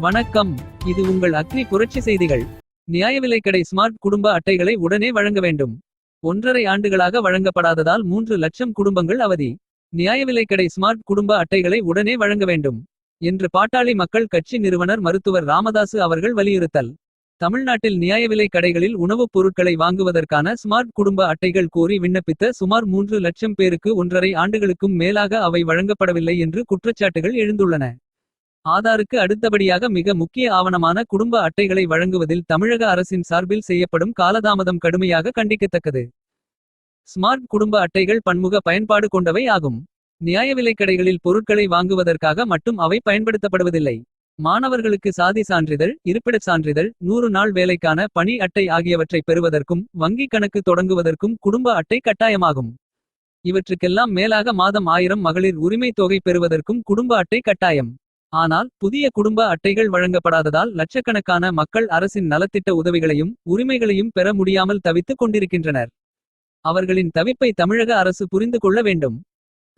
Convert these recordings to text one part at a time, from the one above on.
வணக்கம். இது உங்கள் அக்னி புரட்சி செய்திகள். நியாய விலைக்கடை ஸ்மார்ட் குடும்ப அட்டைகளை உடனே வழங்க வேண்டும். ஒன்றரை ஆண்டுகளாக வழங்கப்படாததால் மூன்று லட்சம் குடும்பங்கள் அவதி. நியாய விலைக்கடை ஸ்மார்ட் குடும்ப அட்டைகளை உடனே வழங்க வேண்டும். என்று பாட்டாளி மக்கள் கட்சி நிறுவனர் மருத்துவர் ராமதாசு அவர்கள் வலியுறுத்தல். தமிழ்நாட்டில் நியாய விலைக் கடைகளில் உணவுப் பொருட்களை வாங்குவதற்கான ஸ்மார்ட் குடும்ப அட்டைகள் கோரி விண்ணப்பித்த சுமார் மூன்று லட்சம் பேருக்கு ஒன்றரை ஆண்டுகளுக்கும் மேலாக அவை வழங்கப்படவில்லை என்று குற்றச்சாட்டுகள் எழுந்துள்ளன. ஆதாருக்கு அடுத்தபடியாக மிக முக்கிய ஆவணமான குடும்ப அட்டைகளை வழங்குவதில் தமிழக அரசின் சார்பில் செய்யப்படும் காலதாமதம் கடுமையாக கண்டிக்கத்தக்கது. ஸ்மார்ட் குடும்ப அட்டைகள் பன்முக பயன்பாடு கொண்டவை ஆகும். நியாய விலைக்கடைகளில் பொருட்களை வாங்குவதற்காக மட்டும் அவை பயன்படுத்தப்படுவதில்லை. மாணவர்களுக்கு சாதி சான்றிதழ் இருப்பிடச் சான்றிதழ் நூறு நாள் வேலைக்கான பணி அட்டை ஆகியவற்றை பெறுவதற்கும் வங்கிக் கணக்கு தொடங்குவதற்கும் குடும்ப அட்டை கட்டாயமாகும். இவற்றுக்கெல்லாம் மேலாக மாதம் ஆயிரம் மகளிர் உரிமை தொகை பெறுவதற்கும் குடும்ப அட்டை கட்டாயம். ஆனால் புதிய குடும்ப அட்டைகள் வழங்கப்படாததால் லட்சக்கணக்கான மக்கள் அரசின் நலத்திட்ட உதவிகளையும் உரிமைகளையும் பெற முடியாமல் தவித்துக் கொண்டிருக்கின்றனர். அவர்களின் தவிப்பை தமிழக அரசு புரிந்து கொள்ள வேண்டும்.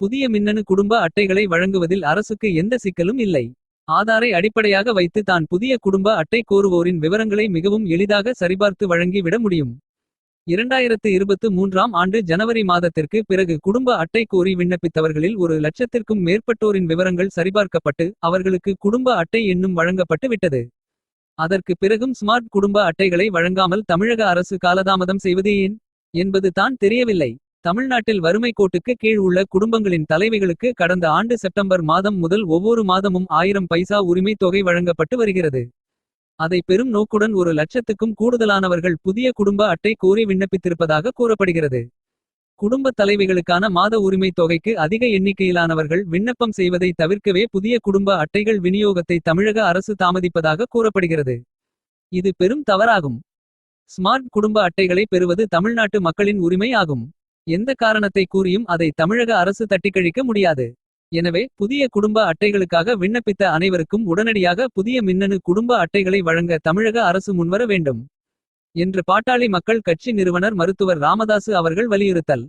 புதிய மின்னணு குடும்ப அட்டைகளை வழங்குவதில் அரசுக்கு எந்த சிக்கலும் இல்லை. ஆதாரை அடிப்படையாக வைத்து தான் புதிய குடும்ப அட்டை கோருவோரின் விவரங்களை மிகவும் எளிதாக சரிபார்த்து வழங்கி விட முடியும். இரண்டாயிரத்து இருபத்து மூன்றாம் ஆண்டு ஜனவரி மாதத்திற்கு பிறகு குடும்ப அட்டை கோரி விண்ணப்பித்தவர்களில் ஒரு லட்சத்திற்கும் மேற்பட்டோரின் விவரங்கள் சரிபார்க்கப்பட்டு அவர்களுக்கு குடும்ப அட்டை எண்ணும் வழங்கப்பட்டு விட்டது. அதற்கு பிறகும் ஸ்மார்ட் குடும்ப அட்டைகளை வழங்காமல் தமிழக அரசு காலதாமதம் செய்வது ஏன்? என்பது தான் தெரியவில்லை. தமிழ்நாட்டில் வறுமை கோட்டுக்கு கீழ் உள்ள குடும்பங்களின் தலைவிகளுக்கு கடந்த ஆண்டு செப்டம்பர் மாதம் முதல் ஒவ்வொரு மாதமும் ஆயிரம் பைசா உரிமை தொகை வழங்கப்பட்டு வருகிறது. அதை பெரும் நோக்குடன் ஒரு லட்சத்துக்கும் கூடுதலானவர்கள் புதிய குடும்ப அட்டை கோரி விண்ணப்பித்திருப்பதாக கூறப்படுகிறது. குடும்ப தலைவிகளுக்கான மாத உரிமை தொகைக்கு அதிக எண்ணிக்கையிலானவர்கள் விண்ணப்பம் செய்வதை தவிர்க்கவே புதிய குடும்ப அட்டைகள் விநியோகத்தை தமிழக அரசு தாமதிப்பதாக கூறப்படுகிறது. இது பெரும் தவறாகும். ஸ்மார்ட் குடும்ப அட்டைகளை பெறுவது தமிழ்நாட்டு மக்களின் உரிமை ஆகும். எந்த காரணத்தை கூறியும் அதை தமிழக அரசு தட்டிக்கழிக்க முடியாது. எனவே புதிய குடும்ப அட்டைகளுக்காக விண்ணப்பித்த அனைவருக்கும் உடனடியாக புதிய மின்னணு குடும்ப அட்டைகளை வழங்க தமிழக அரசு முன்வர வேண்டும் என்று பாட்டாளி மக்கள் கட்சி நிறுவனர் மருத்துவர் ராமதாசு அவர்கள் வலியுறுத்தல்.